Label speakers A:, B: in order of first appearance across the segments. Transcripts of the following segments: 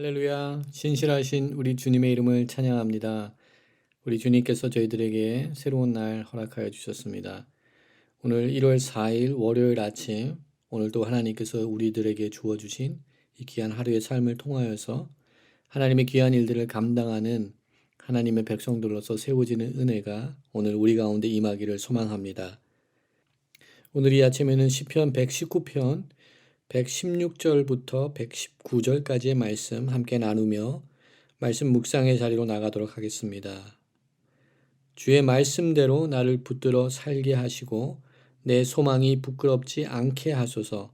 A: 할렐루야, 신실하신 우리 주님의 이름을 찬양합니다. 우리 주님께서 저희들에게 새로운 날 허락하여 주셨습니다. 오늘 1월 4일 월요일 아침, 오늘도 하나님께서 우리들에게 주어주신 이 귀한 하루의 삶을 통하여서 하나님의 귀한 일들을 감당하는 하나님의 백성들로서 세워지는 은혜가 오늘 우리 가운데 임하기를 소망합니다. 오늘 이 아침에는 시편 119편 116절부터 119절까지의 말씀 함께 나누며 말씀 묵상의 자리로 나가도록 하겠습니다. 주의 말씀대로 나를 붙들어 살게 하시고 내 소망이 부끄럽지 않게 하소서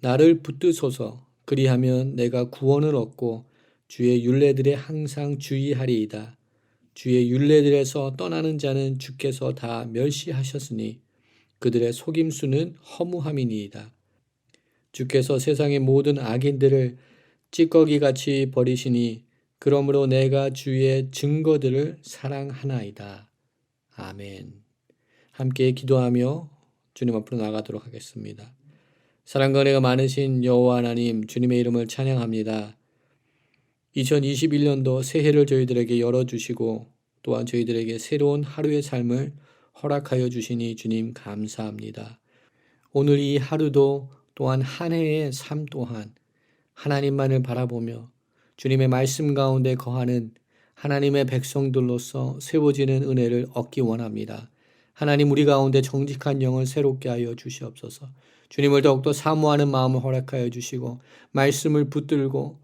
A: 나를 붙드소서 그리하면 내가 구원을 얻고 주의 윤례들에 항상 주의하리이다. 주의 윤례들에서 떠나는 자는 주께서 다 멸시하셨으니 그들의 속임수는 허무함이니이다. 주께서 세상의 모든 악인들을 찌꺼기 같이 버리시니 그러므로 내가 주의 증거들을 사랑하나이다. 아멘. 함께 기도하며 주님 앞으로 나가도록 하겠습니다. 사랑과 은혜가 많으신 여호와 하나님 주님의 이름을 찬양합니다. 2021년도 새해를 저희들에게 열어주시고 또한 저희들에게 새로운 하루의 삶을 허락하여 주시니 주님 감사합니다. 오늘 이 하루도 또한 한 해의 삶 또한 하나님만을 바라보며 주님의 말씀 가운데 거하는 하나님의 백성들로서 세워지는 은혜를 얻기 원합니다. 하나님 우리 가운데 정직한 영을 새롭게 하여 주시옵소서. 주님을 더욱더 사모하는 마음을 허락하여 주시고 말씀을 붙들고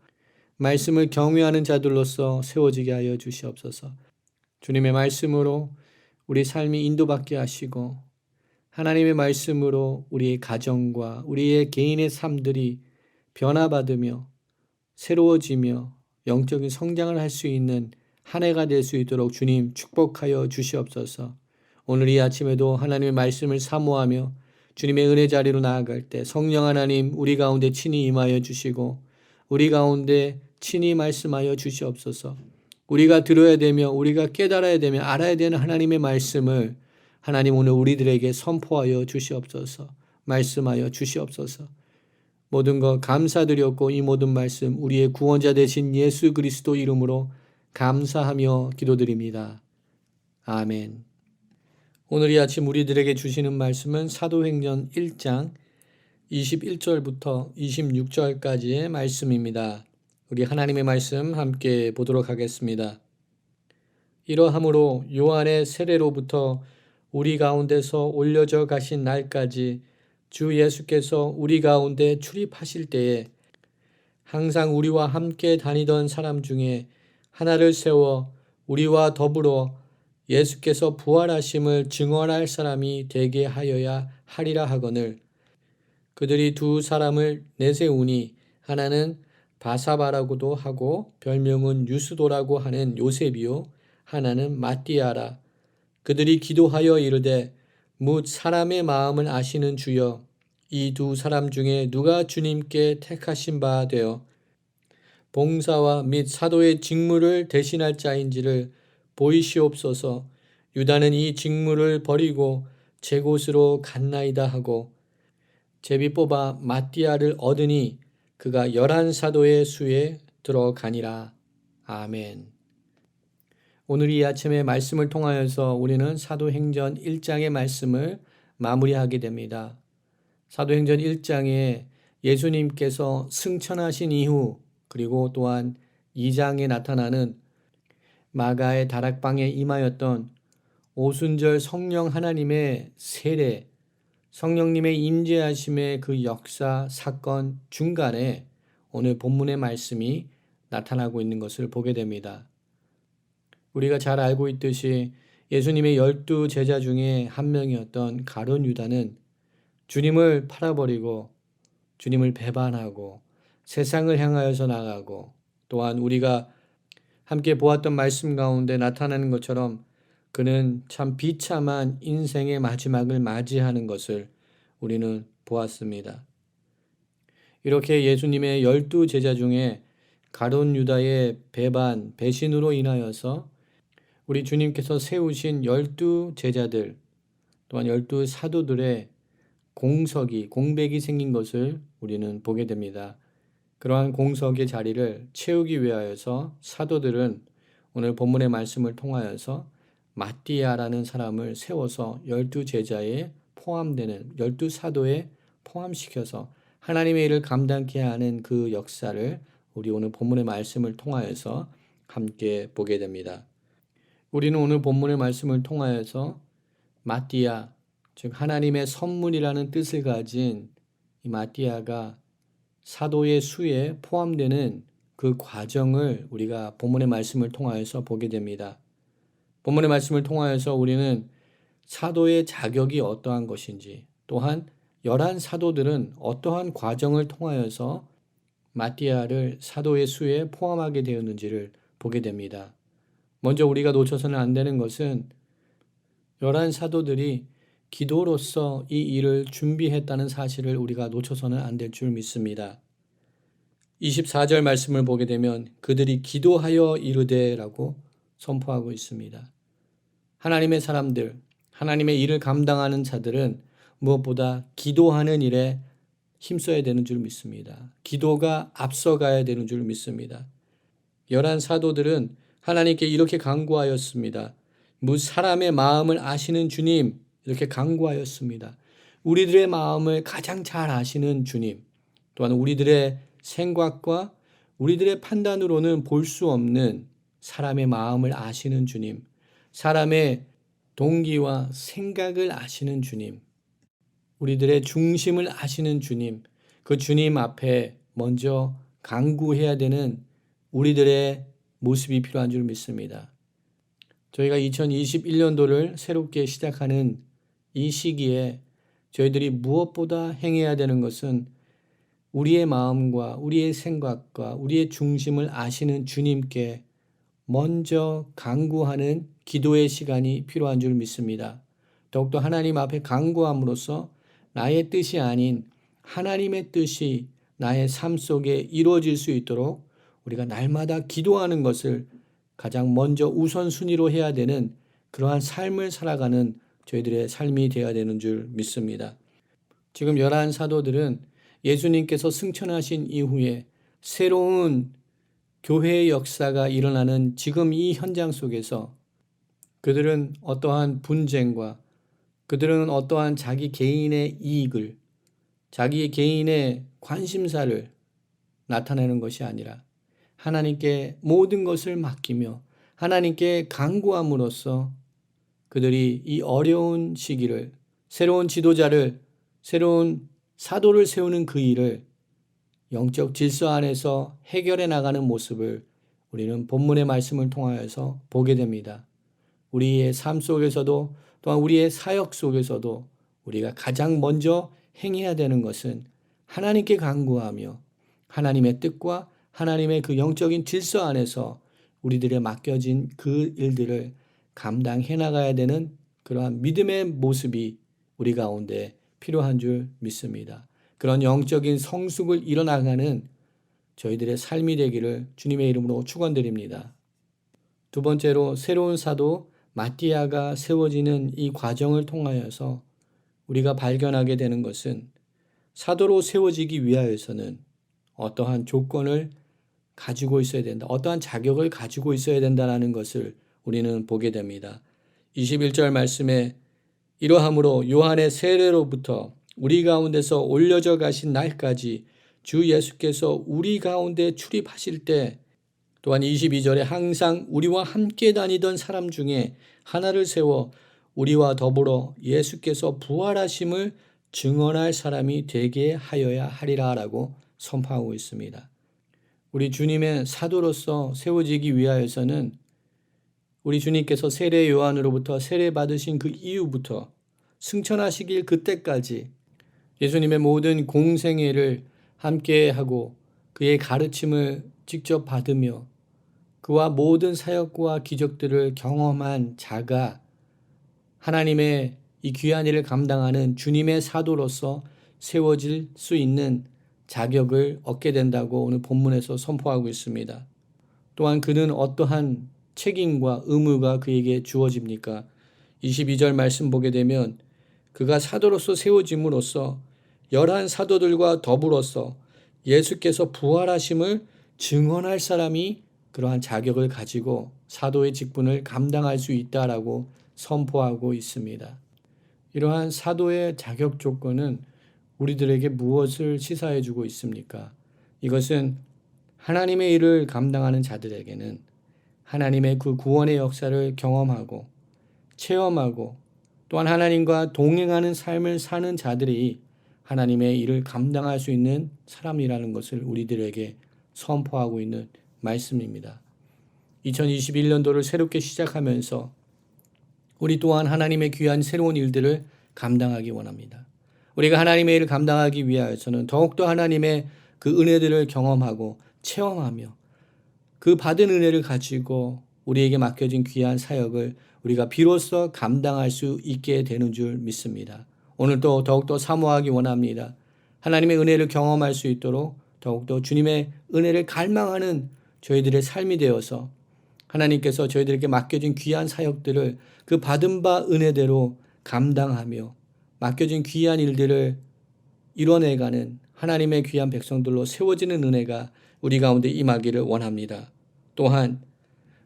A: 말씀을 경외하는 자들로서 세워지게 하여 주시옵소서. 주님의 말씀으로 우리 삶이 인도받게 하시고 하나님의 말씀으로 우리의 가정과 우리의 개인의 삶들이 변화받으며 새로워지며 영적인 성장을 할 수 있는 한 해가 될 수 있도록 주님 축복하여 주시옵소서. 오늘 이 아침에도 하나님의 말씀을 사모하며 주님의 은혜 자리로 나아갈 때 성령 하나님 우리 가운데 친히 임하여 주시고 우리 가운데 친히 말씀하여 주시옵소서. 우리가 들어야 되며 우리가 깨달아야 되며 알아야 되는 하나님의 말씀을 하나님 오늘 우리들에게 선포하여 주시옵소서. 말씀하여 주시옵소서. 모든 것 감사드렸고 이 모든 말씀 우리의 구원자 되신 예수 그리스도 이름으로 감사하며 기도드립니다. 아멘. 오늘 이 아침 우리들에게 주시는 말씀은 사도행전 1장 21절부터 26절까지의 말씀입니다. 우리 하나님의 말씀 함께 보도록 하겠습니다. 이러함으로 요한의 세례로부터 우리 가운데서 올려져 가신 날까지 주 예수께서 우리 가운데 출입하실 때에 항상 우리와 함께 다니던 사람 중에 하나를 세워 우리와 더불어 예수께서 부활하심을 증언할 사람이 되게 하여야 하리라 하거늘. 그들이 두 사람을 내세우니 하나는 바사바라고도 하고 별명은 유스도라고 하는 요셉이요 하나는 마띠아라 그들이 기도하여 이르되 묻 사람의 마음을 아시는 주여 이 두 사람 중에 누가 주님께 택하신 바 되어 봉사와 및 사도의 직무를 대신할 자인지를 보이시옵소서 유다는 이 직무를 버리고 제 곳으로 갔나이다 하고 제비 뽑아 마띠아를 얻으니 그가 열한 사도의 수에 들어가니라. 아멘. 오늘 이 아침에 말씀을 통하여서 우리는 사도행전 1장의 말씀을 마무리하게 됩니다. 사도행전 1장에 예수님께서 승천하신 이후 그리고 또한 2장에 나타나는 마가의 다락방에 임하였던 오순절 성령 하나님의 세례, 성령님의 임재하심의 그 역사, 사건 중간에 오늘 본문의 말씀이 나타나고 있는 것을 보게 됩니다. 우리가 잘 알고 있듯이 예수님의 열두 제자 중에 한 명이었던 가론 유다는 주님을 팔아버리고 주님을 배반하고 세상을 향하여서 나가고 또한 우리가 함께 보았던 말씀 가운데 나타나는 것처럼 그는 참 비참한 인생의 마지막을 맞이하는 것을 우리는 보았습니다. 이렇게 예수님의 열두 제자 중에 가론 유다의 배반, 배신으로 인하여서 우리 주님께서 세우신 열두 제자들 또한 열두 사도들의 공석이 공백이 생긴 것을 우리는 보게 됩니다. 그러한 공석의 자리를 채우기 위하여서 사도들은 오늘 본문의 말씀을 통하여서 마띠아라는 사람을 세워서 열두 제자에 포함되는 열두 사도에 포함시켜서 하나님의 일을 감당케 하는 그 역사를 우리 오늘 본문의 말씀을 통하여서 함께 보게 됩니다. 우리는 오늘 본문의 말씀을 통하여서 마띠아, 즉 하나님의 선물이라는 뜻을 가진 이 마띠아가 사도의 수에 포함되는 그 과정을 우리가 본문의 말씀을 통하여서 보게 됩니다. 본문의 말씀을 통하여서 우리는 사도의 자격이 어떠한 것인지 또한 열한 사도들은 어떠한 과정을 통하여서 마띠아를 사도의 수에 포함하게 되었는지를 보게 됩니다. 먼저 우리가 놓쳐서는 안 되는 것은 열한 사도들이 기도로서 이 일을 준비했다는 사실을 우리가 놓쳐서는 안 될 줄 믿습니다. 24절 말씀을 보게 되면 그들이 기도하여 이르되라고 선포하고 있습니다. 하나님의 사람들, 하나님의 일을 감당하는 자들은 무엇보다 기도하는 일에 힘써야 되는 줄 믿습니다. 기도가 앞서가야 되는 줄 믿습니다. 열한 사도들은 하나님께 이렇게 강구하였습니다. 무 사람의 마음을 아시는 주님 이렇게 강구하였습니다. 우리들의 마음을 가장 잘 아시는 주님, 또한 우리들의 생각과 우리들의 판단으로는 볼 수 없는 사람의 마음을 아시는 주님, 사람의 동기와 생각을 아시는 주님, 우리들의 중심을 아시는 주님, 그 주님 앞에 먼저 강구해야 되는 우리들의 모습이 필요한 줄 믿습니다. 저희가 2021년도를 새롭게 시작하는 이 시기에 저희들이 무엇보다 행해야 되는 것은 우리의 마음과 우리의 생각과 우리의 중심을 아시는 주님께 먼저 강구하는 기도의 시간이 필요한 줄 믿습니다. 더욱더 하나님 앞에 강구함으로써 나의 뜻이 아닌 하나님의 뜻이 나의 삶 속에 이루어질 수 있도록 우리가 날마다 기도하는 것을 가장 먼저 우선순위로 해야 되는 그러한 삶을 살아가는 저희들의 삶이 되어야 되는 줄 믿습니다. 지금 열한 사도들은 예수님께서 승천하신 이후에 새로운 교회의 역사가 일어나는 지금 이 현장 속에서 그들은 어떠한 분쟁과 그들은 어떠한 자기 개인의 이익을 자기 개인의 관심사를 나타내는 것이 아니라 하나님께 모든 것을 맡기며 하나님께 강구함으로써 그들이 이 어려운 시기를 새로운 지도자를 새로운 사도를 세우는 그 일을 영적 질서 안에서 해결해 나가는 모습을 우리는 본문의 말씀을 통하여서 보게 됩니다. 우리의 삶 속에서도 또한 우리의 사역 속에서도 우리가 가장 먼저 행해야 되는 것은 하나님께 간구하며 하나님의 뜻과 하나님의 그 영적인 질서 안에서 우리들의 맡겨진 그 일들을 감당해 나가야 되는 그러한 믿음의 모습이 우리 가운데 필요한 줄 믿습니다. 그런 영적인 성숙을 이뤄나가는 저희들의 삶이 되기를 주님의 이름으로 축원드립니다. 두 번째로 새로운 사도 마띠아가 세워지는 이 과정을 통하여서 우리가 발견하게 되는 것은 사도로 세워지기 위하여서는 어떠한 조건을 가지고 있어야 된다. 어떠한 자격을 가지고 있어야 된다는 것을 우리는 보게 됩니다. 21절 말씀에 이러함으로 요한의 세례로부터 우리 가운데서 올려져 가신 날까지 주 예수께서 우리 가운데 출입하실 때 또한 22절에 항상 우리와 함께 다니던 사람 중에 하나를 세워 우리와 더불어 예수께서 부활하심을 증언할 사람이 되게 하여야 하리라라고 선포하고 있습니다. 우리 주님의 사도로서 세워지기 위하여서는 우리 주님께서 세례 요한으로부터 세례 받으신 그 이후부터 승천하시길 그때까지 예수님의 모든 공생애를 함께 하고 그의 가르침을 직접 받으며 그와 모든 사역과 기적들을 경험한 자가 하나님의 이 귀한 일을 감당하는 주님의 사도로서 세워질 수 있는 자격을 얻게 된다고 오늘 본문에서 선포하고 있습니다. 또한 그는 어떠한 책임과 의무가 그에게 주어집니까? 22절 말씀 보게 되면 그가 사도로서 세워짐으로써 열한 사도들과 더불어서 예수께서 부활하심을 증언할 사람이 그러한 자격을 가지고 사도의 직분을 감당할 수 있다라고 선포하고 있습니다. 이러한 사도의 자격 조건은 우리들에게 무엇을 시사해 주고 있습니까? 이것은 하나님의 일을 감당하는 자들에게는 하나님의 그 구원의 역사를 경험하고 체험하고 또한 하나님과 동행하는 삶을 사는 자들이 하나님의 일을 감당할 수 있는 사람이라는 것을 우리들에게 선포하고 있는 말씀입니다. 2021년도를 새롭게 시작하면서 우리 또한 하나님의 귀한 새로운 일들을 감당하기 원합니다. 우리가 하나님의 일을 감당하기 위하여서는 더욱더 하나님의 그 은혜들을 경험하고 체험하며 그 받은 은혜를 가지고 우리에게 맡겨진 귀한 사역을 우리가 비로소 감당할 수 있게 되는 줄 믿습니다. 오늘도 더욱더 사모하기 원합니다. 하나님의 은혜를 경험할 수 있도록 더욱더 주님의 은혜를 갈망하는 저희들의 삶이 되어서 하나님께서 저희들에게 맡겨진 귀한 사역들을 그 받은 바 은혜대로 감당하며 맡겨진 귀한 일들을 이뤄내가는 하나님의 귀한 백성들로 세워지는 은혜가 우리 가운데 임하기를 원합니다. 또한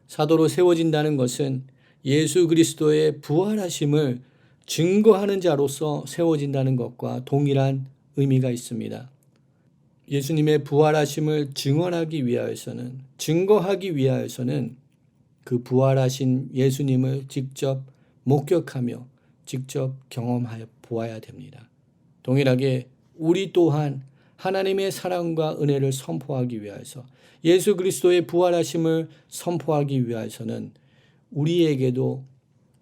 A: 사도로 세워진다는 것은 예수 그리스도의 부활하심을 증거하는 자로서 세워진다는 것과 동일한 의미가 있습니다. 예수님의 부활하심을 증언하기 위하여서는 증거하기 위하여서는 그 부활하신 예수님을 직접 목격하며 직접 경험하여 보아야 됩니다. 동일하게 우리 또한 하나님의 사랑과 은혜를 선포하기 위하여서 예수 그리스도의 부활하심을 선포하기 위하여서는 우리에게도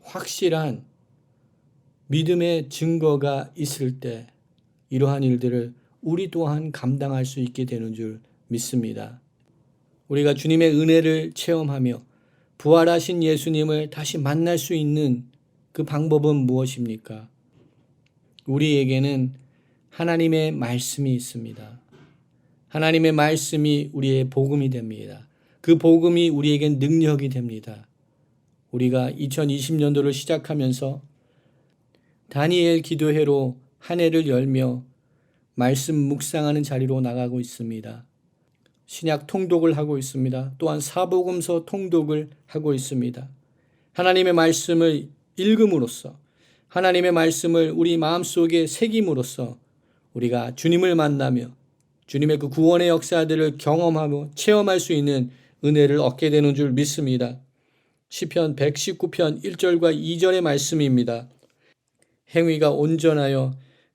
A: 확실한 믿음의 증거가 있을 때 이러한 일들을 우리 또한 감당할 수 있게 되는 줄 믿습니다. 우리가 주님의 은혜를 체험하며 부활하신 예수님을 다시 만날 수 있는 그 방법은 무엇입니까? 우리에게는 하나님의 말씀이 있습니다. 하나님의 말씀이 우리의 복음이 됩니다. 그 복음이 우리에겐 능력이 됩니다. 우리가 2020년도를 시작하면서 다니엘 기도회로 한 해를 열며 말씀 묵상하는 자리로 나가고 있습니다. 신약 통독을 하고 있습니다. 또한 사복음서 통독을 하고 있습니다. 하나님의 말씀을 읽음으로써 하나님의 말씀을 우리 마음속에 새김으로써 우리가 주님을 만나며 주님의 그 구원의 역사들을 경험하며 체험할 수 있는 은혜를 얻게 되는 줄 믿습니다. 시편 119편 1절과 2절의 말씀입니다. 행위가 온전하여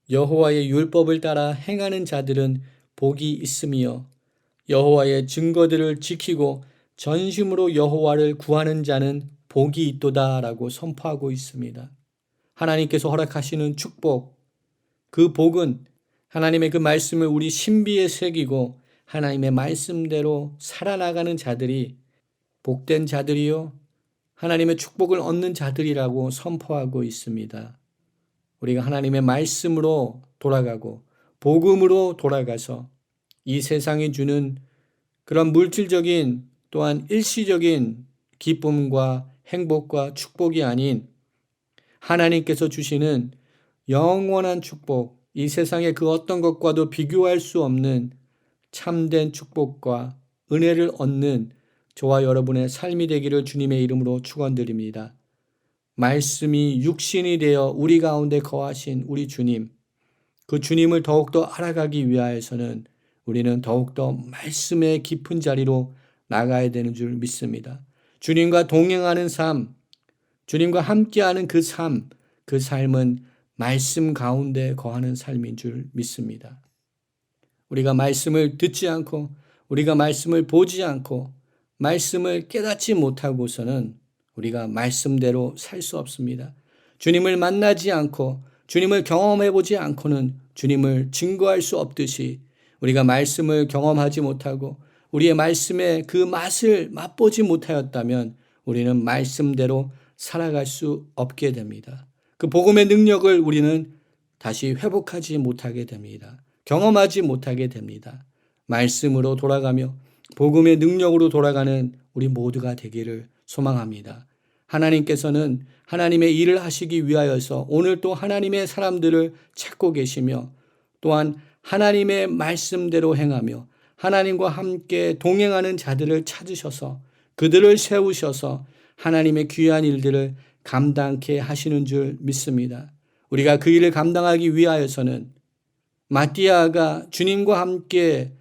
A: 여호와의 율법을 따라 행하는 자들은 복이 있으며 여호와의 증거들을 지키고 전심으로 여호와를 구하는 자는 복이 있도다라고 선포하고 있습니다. 하나님께서 허락하시는 축복, 그 복은 하나님의 그 말씀을 우리 신비에 새기고 하나님의 말씀대로 살아나가는 자들이 복된 자들이요. 하나님의 축복을 얻는 자들이라고 선포하고 있습니다. 우리가 하나님의 말씀으로 돌아가고 복음으로 돌아가서 이 세상이 주는 그런 물질적인 또한 일시적인 기쁨과 행복과 축복이 아닌 하나님께서 주시는 영원한 축복, 이 세상의 그 어떤 것과도 비교할 수 없는 참된 축복과 은혜를 얻는 저와 여러분의 삶이 되기를 주님의 이름으로 축원드립니다. 말씀이 육신이 되어 우리 가운데 거하신 우리 주님, 그 주님을 더욱더 알아가기 위하여서는 우리는 더욱더 말씀의 깊은 자리로 나가야 되는 줄 믿습니다. 주님과 동행하는 삶, 주님과 함께하는 그 삶, 그 삶은 말씀 가운데 거하는 삶인 줄 믿습니다. 우리가 말씀을 듣지 않고, 우리가 말씀을 보지 않고, 말씀을 깨닫지 못하고서는 우리가 말씀대로 살 수 없습니다. 주님을 만나지 않고 주님을 경험해 보지 않고는 주님을 증거할 수 없듯이 우리가 말씀을 경험하지 못하고 우리의 말씀의 그 맛을 맛보지 못하였다면 우리는 말씀대로 살아갈 수 없게 됩니다. 그 복음의 능력을 우리는 다시 회복하지 못하게 됩니다. 경험하지 못하게 됩니다. 말씀으로 돌아가며 복음의 능력으로 돌아가는 우리 모두가 되기를 소망합니다. 하나님께서는 하나님의 일을 하시기 위하여서 오늘 또 하나님의 사람들을 찾고 계시며 또한 하나님의 말씀대로 행하며 하나님과 함께 동행하는 자들을 찾으셔서 그들을 세우셔서 하나님의 귀한 일들을 감당케 하시는 줄 믿습니다. 우리가 그 일을 감당하기 위하여서는 마띠아가 주님과 함께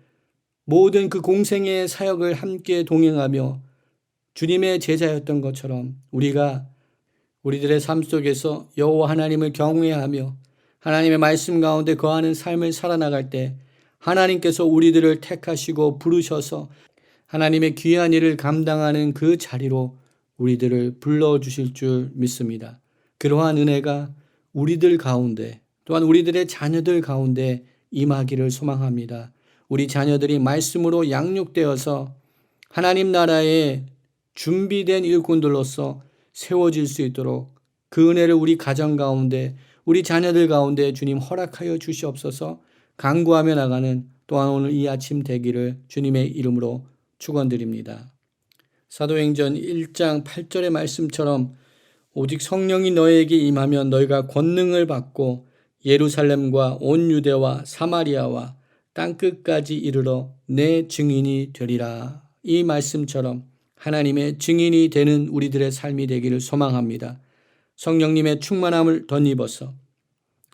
A: 모든 그 공생의 사역을 함께 동행하며 주님의 제자였던 것처럼 우리가 우리들의 삶 속에서 여호와 하나님을 경외하며 하나님의 말씀 가운데 거하는 삶을 살아나갈 때 하나님께서 우리들을 택하시고 부르셔서 하나님의 귀한 일을 감당하는 그 자리로 우리들을 불러주실 줄 믿습니다. 그러한 은혜가 우리들 가운데 또한 우리들의 자녀들 가운데 임하기를 소망합니다. 우리 자녀들이 말씀으로 양육되어서 하나님 나라에 준비된 일꾼들로서 세워질 수 있도록 그 은혜를 우리 가정 가운데 우리 자녀들 가운데 주님 허락하여 주시옵소서 강구하며 나가는 또한 오늘 이 아침 되기를 주님의 이름으로 축원드립니다. 사도행전 1장 8절의 말씀처럼 오직 성령이 너에게 임하면 너희가 권능을 받고 예루살렘과 온 유대와 사마리아와 땅 끝까지 이르러 내 증인이 되리라. 이 말씀처럼 하나님의 증인이 되는 우리들의 삶이 되기를 소망합니다. 성령님의 충만함을 덧입어서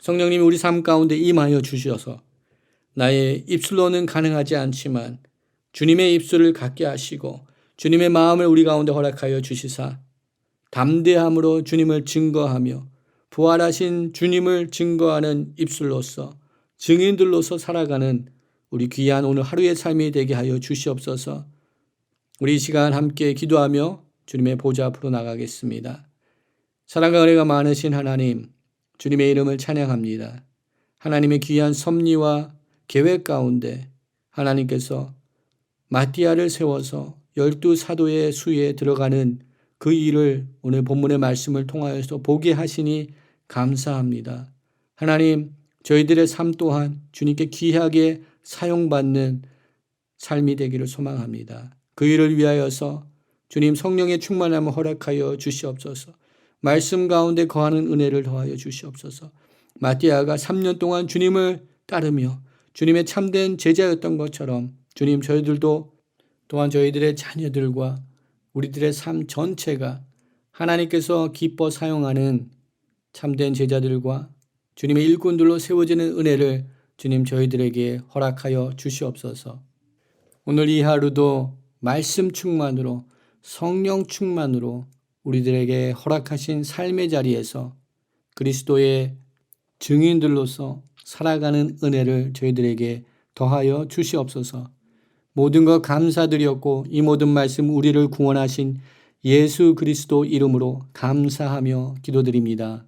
A: 성령님이 우리 삶 가운데 임하여 주셔서 나의 입술로는 가능하지 않지만 주님의 입술을 갖게 하시고 주님의 마음을 우리 가운데 허락하여 주시사 담대함으로 주님을 증거하며 부활하신 주님을 증거하는 입술로서 증인들로서 살아가는 우리 귀한 오늘 하루의 삶이 되게 하여 주시옵소서. 우리 이 시간 함께 기도하며 주님의 보좌 앞으로 나가겠습니다. 사랑과 은혜가 많으신 하나님, 주님의 이름을 찬양합니다. 하나님의 귀한 섭리와 계획 가운데 하나님께서 마띠아를 세워서 열두 사도의 수에 들어가는 그 일을 오늘 본문의 말씀을 통하여서 보게 하시니 감사합니다. 하나님, 저희들의 삶 또한 주님께 귀하게 사용받는 삶이 되기를 소망합니다. 그 일을 위하여서 주님 성령의 충만함을 허락하여 주시옵소서. 말씀 가운데 거하는 은혜를 더하여 주시옵소서. 마띠아가 3년 동안 주님을 따르며 주님의 참된 제자였던 것처럼 주님 저희들도 또한 저희들의 자녀들과 우리들의 삶 전체가 하나님께서 기뻐 사용하는 참된 제자들과 주님의 일꾼들로 세워지는 은혜를 주님 저희들에게 허락하여 주시옵소서. 오늘 이 하루도 말씀 충만으로 성령 충만으로 우리들에게 허락하신 삶의 자리에서 그리스도의 증인들로서 살아가는 은혜를 저희들에게 더하여 주시옵소서. 모든 것 감사드렸고 이 모든 말씀 우리를 구원하신 예수 그리스도 이름으로 감사하며 기도드립니다.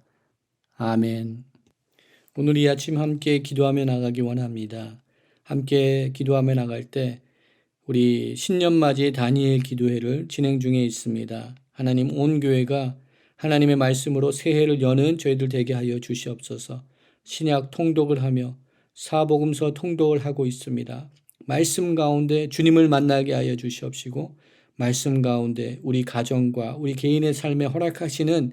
A: 아멘. 오늘 이 아침 함께 기도하며 나가기 원합니다. 함께 기도하며 나갈 때 우리 신년맞이 다니엘 기도회를 진행 중에 있습니다. 하나님 온 교회가 하나님의 말씀으로 새해를 여는 저희들 되게 하여 주시옵소서. 신약 통독을 하며 사복음서 통독을 하고 있습니다. 말씀 가운데 주님을 만나게 하여 주시옵시고 말씀 가운데 우리 가정과 우리 개인의 삶에 허락하시는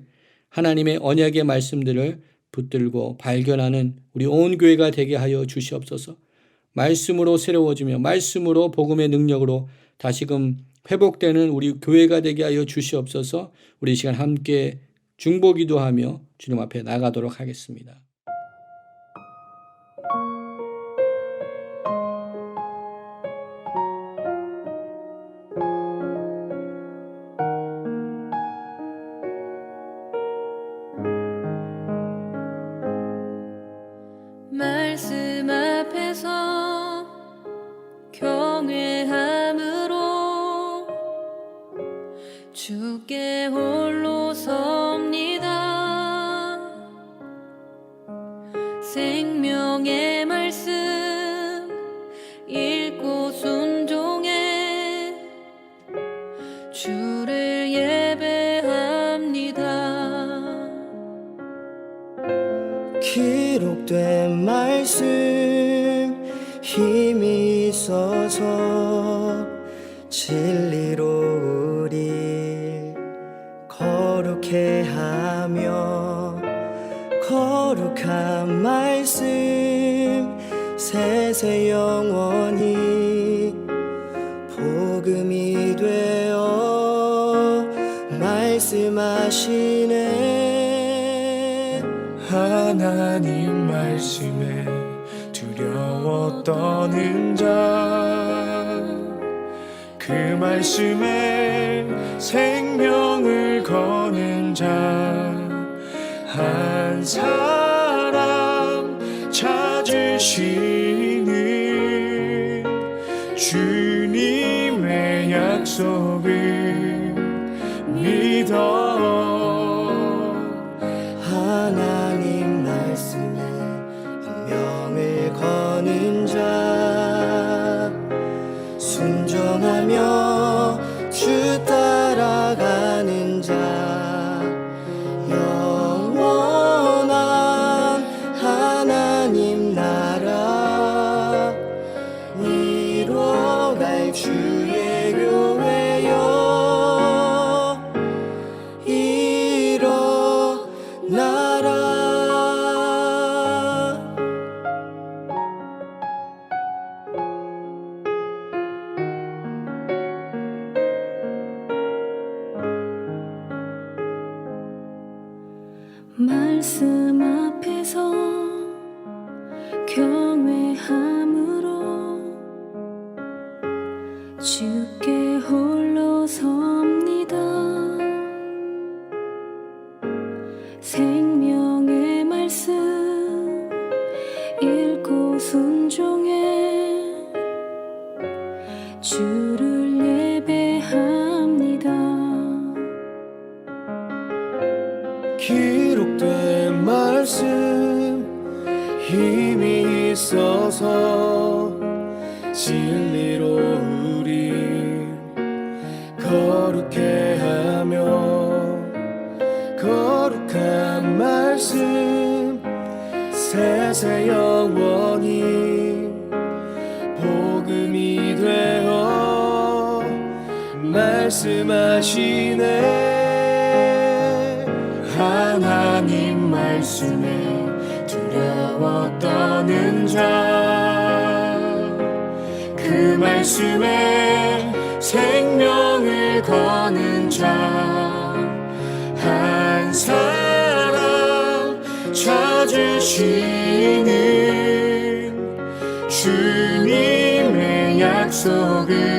A: 하나님의 언약의 말씀들을 붙들고 발견하는 우리 온 교회가 되게 하여 주시옵소서. 말씀으로 새로워지며 말씀으로 복음의 능력으로 다시금 회복되는 우리 교회가 되게 하여 주시옵소서. 우리 시간 함께 중보기도 하며 주님 앞에 나가도록 하겠습니다.
B: 거룩한 말씀 새 세세 영원히 복음이 되어 말씀하시네.
C: 하나님 말씀에 두려워 떠는 자그 말씀에 생명을 거는 자한 사
B: 말씀
D: 앞에서 말씀
B: 세세 영원히 복음이 되어 말씀하시네.
C: 하나님 말씀에 두려워 떠는 자 그 말씀에 생명을 거는 자한 사람 찾으시는 주님의 약속을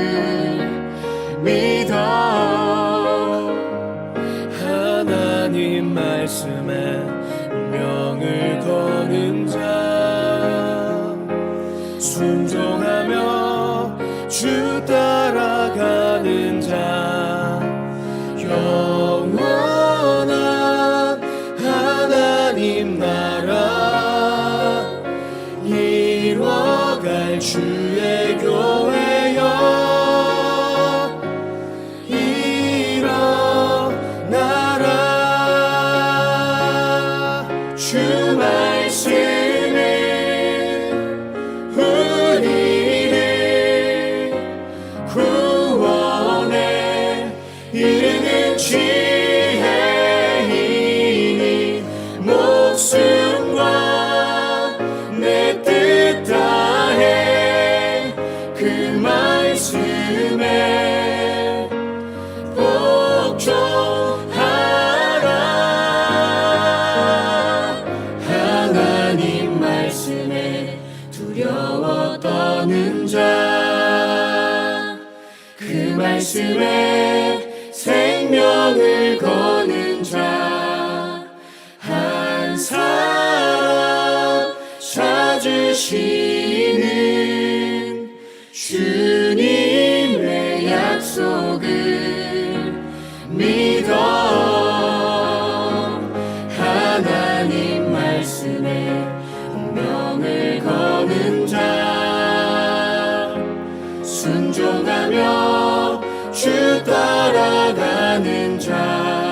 B: 말씀에 생명을 거는 자 한 사람 찾으시는 주님의 약속을 믿어 하나님 말씀에 운명을 거는 자 순종하며 주 따라가는 자